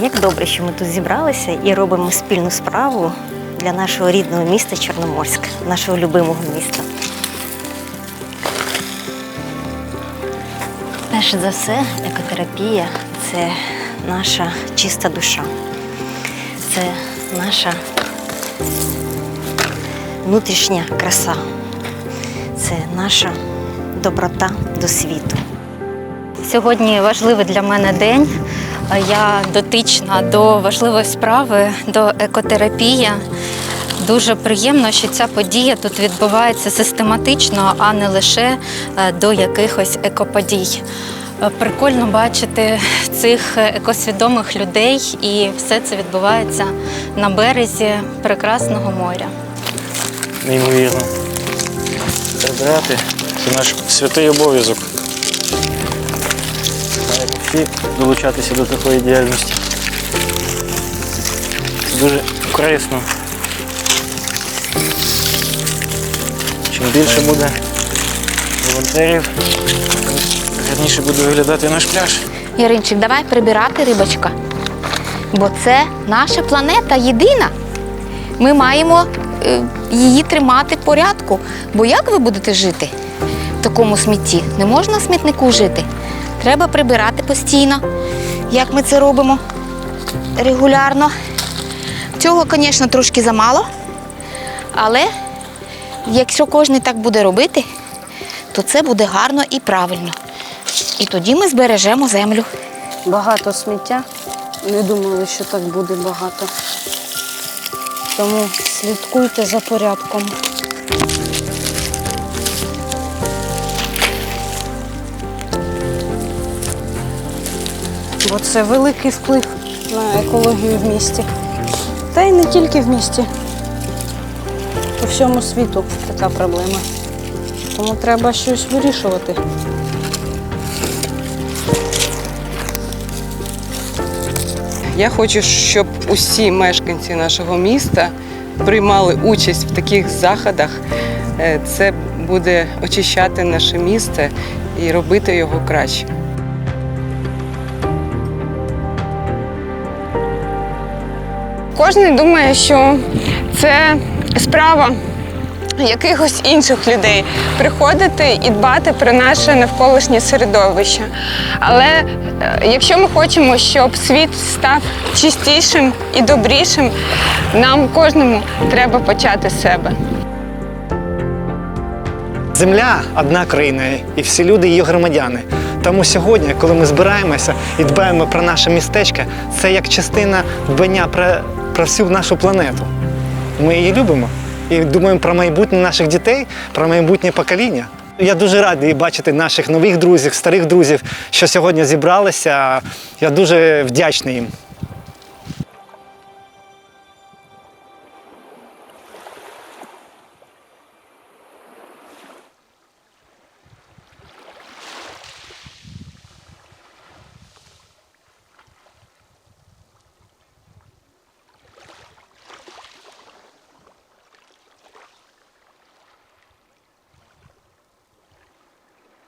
як добре, що ми тут зібралися і робимо спільну справу для нашого рідного міста Чорноморськ, нашого любимого міста. Перш за все, екотерапія це наша чиста душа. Це наша внутрішня краса. Це наша доброта до світу. Сьогодні важливий для мене день. Я дотична до важливої справи, до екотерапії. Дуже приємно, що ця подія тут відбувається систематично, а не лише е, до якихось екоподій. Е, Прикольно бачити цих екосвідомих людей, і все це відбувається на березі прекрасного моря. Неймовірно. Прибирати це наш святий обов'язок. Всі долучатися до такої діяльності. Це дуже корисно. Чим більше буде волонтерів, гарніше буде виглядати наш пляж. Яринчик, давай прибирати рибочка. Бо це наша планета єдина. Ми маємо е, її тримати в порядку. Бо як ви будете жити в такому смітті? Не можна смітнику жити. Треба прибирати постійно, як ми це робимо регулярно. Цього, звісно, трошки замало. Але якщо кожен так буде робити, то це буде гарно і правильно. І тоді ми збережемо землю. Багато сміття. Не думали, що так буде багато. Тому слідкуйте за порядком. Бо це великий вплив на екологію в місті. Та й не тільки в місті. По всьому світу така проблема. Тому треба щось вирішувати. Я хочу, щоб усі мешканці нашого міста приймали участь в таких заходах. Е, Це буде очищати наше місто і робити його краще. Кожен думає, що це справа якихось інших людей приходити і дбати про наше навколишнє середовище. Але е, якщо ми хочемо, щоб світ став чистішим і добрішим, нам кожному треба почати з себе. Земля одна країна, і всі люди її громадяни. Тому сьогодні, коли ми збираємося і дбаємо про наше містечко, це як частина дбання про, про всю нашу планету. Ми її любимо і думаємо про майбутнє наших дітей, про майбутнє покоління. Я дуже радий бачити наших нових друзів, старих друзів, що сьогодні зібралися. Я дуже вдячний їм.